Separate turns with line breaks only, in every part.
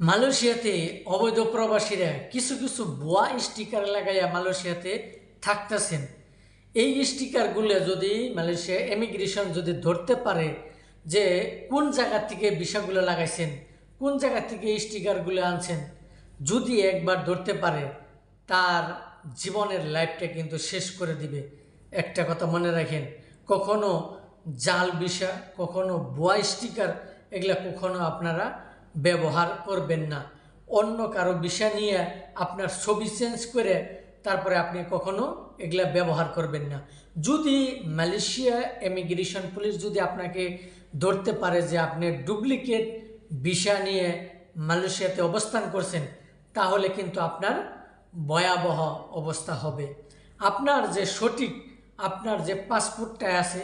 মালয়েশিয়াতে অবৈধ প্রবাসীরা কিছু কিছু ভুয়া স্টিকার লাগাইয়া মালয়েশিয়াতে থাকতেছেন। এই স্টিকারগুলো যদি মালয়েশিয়া এমিগ্রেশন যদি ধরতে পারে যে কোন জায়গা থেকে বিষয়গুলো লাগাইছেন, কোন জায়গা থেকে এই স্টিকারগুলো আনছেন, যদি একবার ধরতে পারে, তার জীবনের লাইফটা কিন্তু শেষ করে দিবে। একটা কথা মনে রাখেন, কখনো জাল বিষা কখনো ভুয়া স্টিকার, এগুলা কখনো আপনারা ব্যবহার করবেন না। অন্য কারও বিষয় নিয়ে আপনার ছবি চেঞ্জ করে তারপরে আপনি কখনো এগুলা ব্যবহার করবেন না। যদি মালয়েশিয়া ইমিগ্রেশন পুলিশ যদি আপনাকে ধরতে পারে যে আপনি ডুপ্লিকেট ভিসা নিয়ে মালয়েশিয়াতে অবস্থান করছেন, তাহলে কিন্তু আপনার ভয়াবহ অবস্থা হবে। আপনার যে সঠিক, আপনার যে পাসপোর্টটা আছে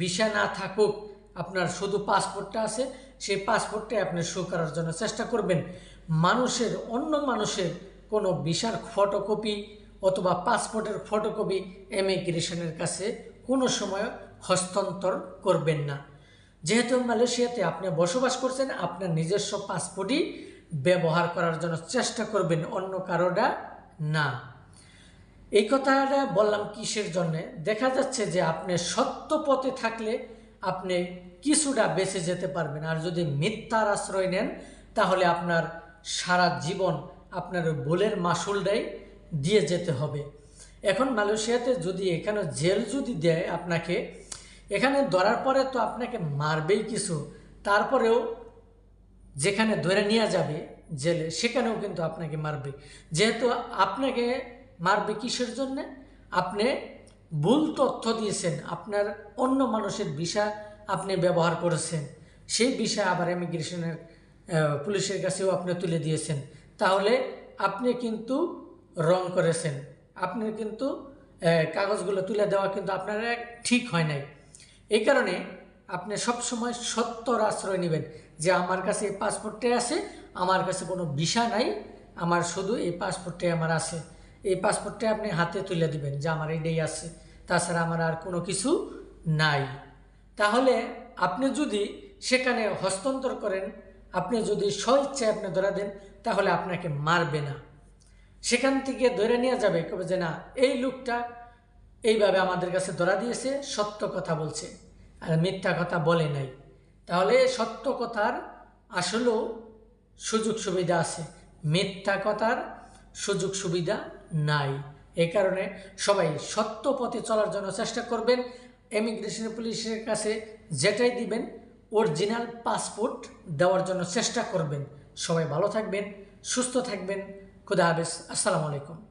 ভিসা না থাকুক আপনার শুধু পাসপোর্টটা আছে, সেই পাসপোর্টটাই আপনি শো করার জন্য চেষ্টা করবেন। মানুষের, অন্য মানুষের কোনো ভিসার ফটোকপি অথবা পাসপোর্টের ফটোকপি ইমিগ্রেশনের কাছে কোনো সময় হস্তান্তর করবেন না। যেহেতু মালয়েশিয়াতে আপনি বসবাস করছেন, আপনার নিজস্ব পাসপোর্টই ব্যবহার করার জন্য চেষ্টা করবেন, অন্য কারোটা না। এই কথাটা বললাম কিসের জন্যে? দেখা যাচ্ছে যে আপনি সত্য পথে থাকলে আপনি কিছুটা বেঁচে যেতে পারবেন। আর যদি মিথ্যার আশ্রয় নেন, তাহলে আপনার সারা জীবন আপনার ভুলের মাসুলটাই দিয়ে যেতে হবে। এখন মালয়েশিয়াতে যদি এখানে জেল যদি দেয় আপনাকে, এখানে ধরার পরে তো আপনাকে মারবেই কিছু। তারপরেও যেখানে ধরে নিয়ে যাবে জেলে, সেখানেও কিন্তু আপনাকে মারবে। যেহেতু আপনাকে মারবে কিসের জন্যে? আপনি ভুল তথ্য দিয়েছেন, আপনার অন্য মানুষের ভিসা আপনি ব্যবহার করেছেন, সেই বিষয় আবার ইমিগ্রেশনের পুলিশের কাছেও আপনি তুলে দিয়েছেন। তাহলে আপনি কিন্তু রং করেছেন। আপনি কিন্তু কাগজগুলো তুলে দেওয়া কিন্তু আপনার ঠিক হয় নাই। এই কারণে আপনি সবসময় সত্যর আশ্রয় নেবেন যে আমার কাছে এই পাসপোর্টটাই আছে, আমার কাছে কোনো ভিসা নাই, আমার শুধু এই পাসপোর্টটাই আমার আছে। এই পাসপোর্টটা আপনি হাতে তুলে দিবেন, যে আমার এইটাই আছে। তাছাড়া আমার আর কোনো কিছু নাই। তাহলে আপনি যদি সেখানে হস্তান্তর করেন, আপনি যদি স্বইচ্ছায় আপনি ধরা দেন, তাহলে আপনাকে মারবে না। সেখান থেকে ধরে নেওয়া যাবে, কবে যে না, এই লোকটা এইভাবে আমাদের কাছে ধরা দিয়েছে, সত্য কথা বলছে, আর মিথ্যা কথা বলে নাই। তাহলে সত্য কথার আসলেও সুযোগ সুবিধা আছে, মিথ্যা কথার সুযোগ সুবিধা নাই। এ কারণে সবাই সত্য পথে চলার জন্য চেষ্টা করবেন। এমিগ্রেশন পুলিশের কাছে যেটাই দিবেন অরিজিনাল পাসপোর্ট দেওয়ার জন্য চেষ্টা করবেন। সবাই ভালো থাকবেন, সুস্থ থাকবেন। খুদা হাফেজ। আসসালামু আলাইকুম।